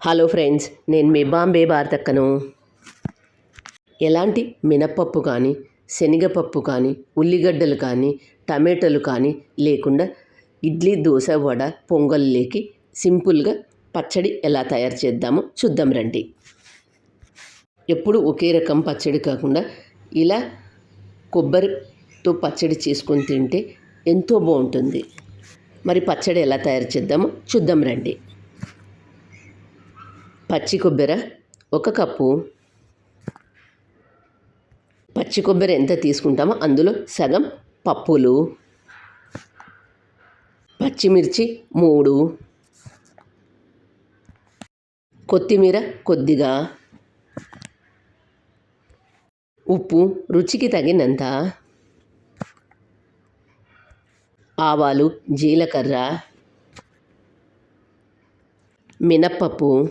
Hello friends నేను మీ బాంబే భారతక్కను ఎలాంటి మినప్పప్పు కానీ శనగపప్పు కానీ ఉల్లిగడ్డలు కానీ టమాటాలు కానీ లేకుండా ఇడ్లీ దోశ వడ పొంగల్లోకి సింపుల్గా పచ్చడి ఎలా తయారు చేద్దామో చూద్దాం రండి. ఎప్పుడు ఒకే రకం పచ్చడి కాకుండా ఇలా కొబ్బరితో పచ్చడి చేసుకొని తింటే ఎంతో బాగుంటుంది. మరి పచ్చడి ఎలా తయారు చేద్దామో చూద్దాం రండి. పచ్చి కొబ్బరి ఒక కప్పు. పచ్చి కొబ్బరి ఎంత తీసుకుంటామో అందులో సగం పప్పులు. పచ్చిమిర్చి మూడు. కొత్తిమీర కొద్దిగా. ఉప్పు రుచికి తగినంత. ఆవాలు జీలకర్ర. మినప్పప్పు.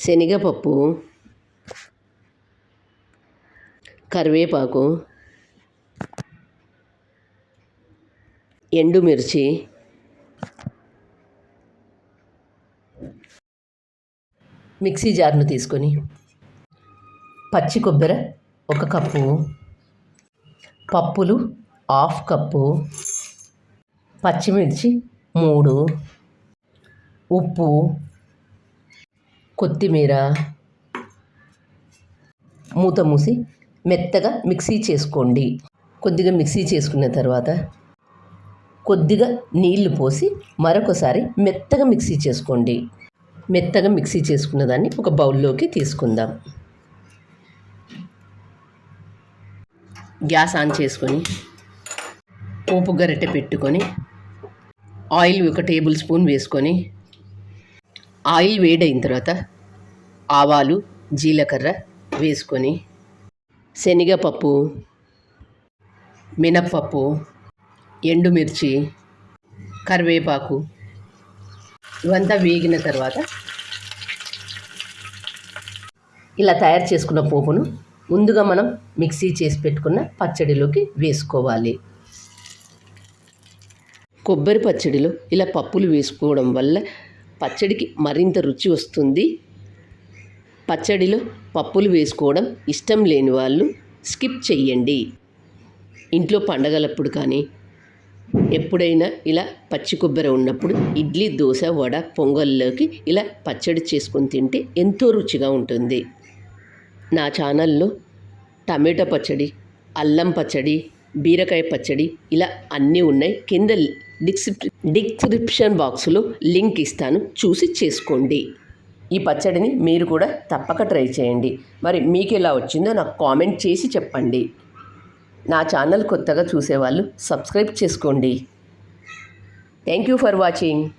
శనగపప్పు కరివేపాకు ఎండుమిర్చి మిక్సీ జార్ను తీసుకొని పచ్చి కొబ్బరి ఒక కప్పు పప్పులు హాఫ్ కప్పు పచ్చిమిర్చి మూడు ఉప్పు కొత్తిమీర మూత మూసి మెత్తగా మిక్సీ చేసుకోండి. కొద్దిగా మిక్సీ చేసుకున్న తర్వాత కొద్దిగా నీళ్ళు పోసి మరొకసారి మెత్తగా మిక్సీ చేసుకోండి. మెత్తగా మిక్సీ చేసుకున్న దాన్ని ఒక బౌల్లోకి తీసుకుందాం. గ్యాస్ ఆన్ చేసుకొని పోపు గరిటె పెట్టుకొని ఆయిల్ ఒక టేబుల్ స్పూన్ వేసుకొని ఆయిల్ వేడైన తర్వాత ఆవాలు జీలకర్ర వేసుకొని శనగపప్పు మినప్పప్పు ఎండుమిర్చి కరివేపాకు ఇవంతా వేగిన తర్వాత ఇలా తయారు చేసుకున్న పోపును ముందుగా మనం మిక్సీ చేసి పెట్టుకున్న పచ్చడిలోకి వేసుకోవాలి. కొబ్బరి పచ్చడిలో ఇలా పప్పులు వేసుకోవడం వల్ల పచ్చడికి మరింత రుచి వస్తుంది. పచ్చడిలో పప్పులు వేసుకోవడం ఇష్టం లేని వాళ్ళు స్కిప్ చెయ్యండి. ఇంట్లో పండగలప్పుడు కానీ ఎప్పుడైనా ఇలా పచ్చి కొబ్బరి ఉన్నప్పుడు ఇడ్లీ దోశ వడ పొంగల్లోకి ఇలా పచ్చడి చేసుకొని తింటే ఎంతో రుచిగా ఉంటుంది. నా ఛానల్లో టమాటా పచ్చడి అల్లం పచ్చడి బీరకాయ పచ్చడి ఇలా అన్నీ ఉన్నాయి. కింద డిస్క్రిప్ డిస్క్రిప్షన్ బాక్స్లో లింక్ ఇస్తాను. చూసి చేసుకోండి. ఈ పచ్చడిని మీరు కూడా తప్పక ట్రై చేయండి. మరి మీకు ఎలా వచ్చిందో నాకు కామెంట్ చేసి చెప్పండి. నా ఛానల్ కొత్తగా చూసేవాళ్ళు సబ్స్క్రైబ్ చేసుకోండి. Thank you for watching.